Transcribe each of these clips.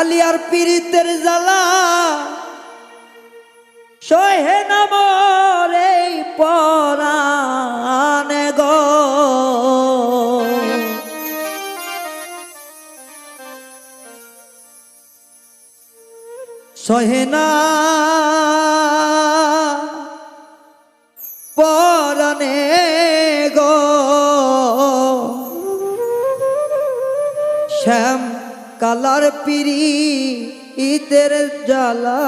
কালিয়ার পীড়িতের জ্বালা। সহে নামর গো। সহে না কালার পিরি ইতের জালা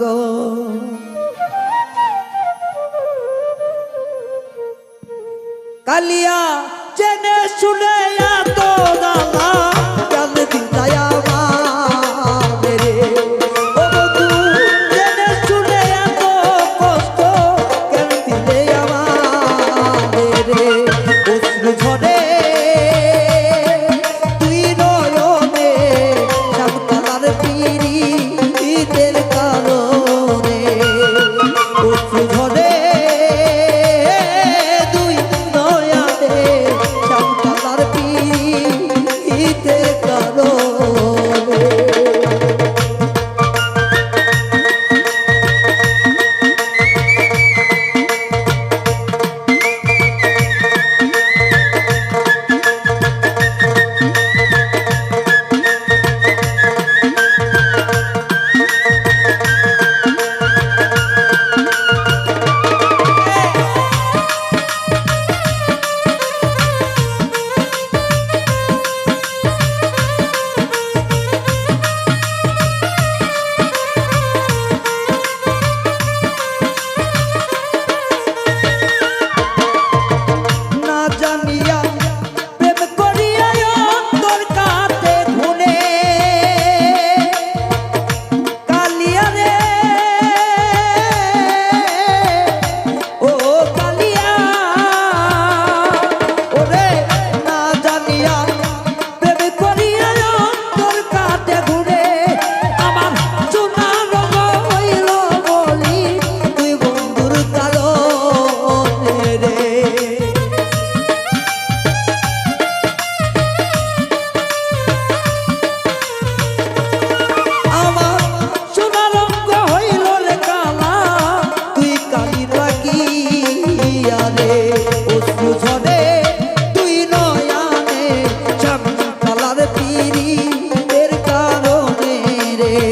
গো কালিয়া চেনে শুনে এত জ্বালা পিরি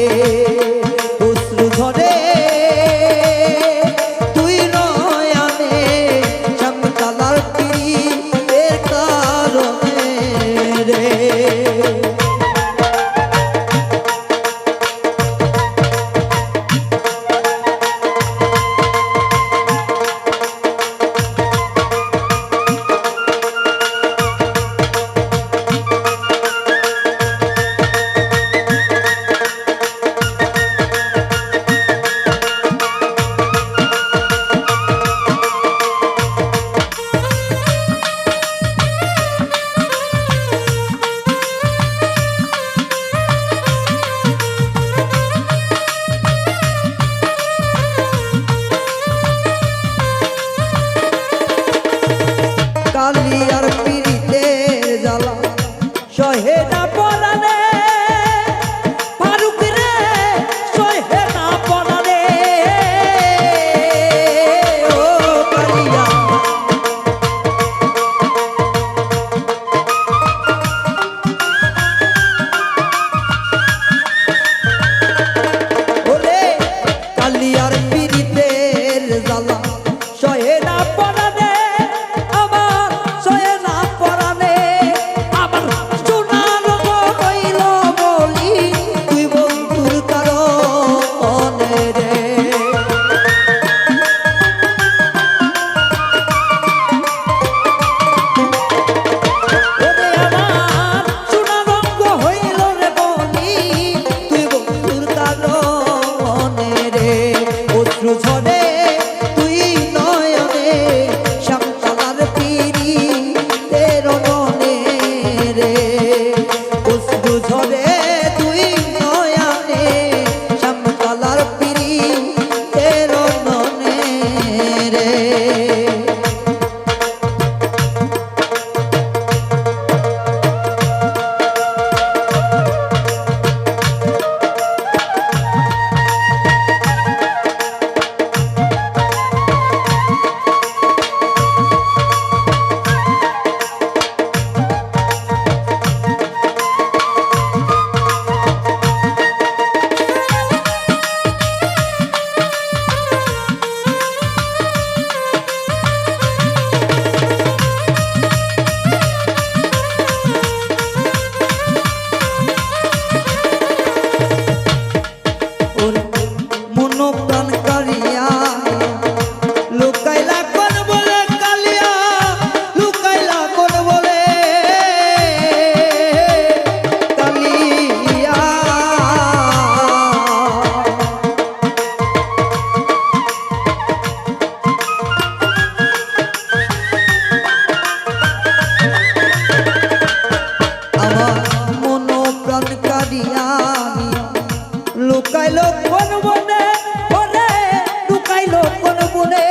Mm-hmm. কোন বনে ঘরে ঢুকাইলো কোন বনে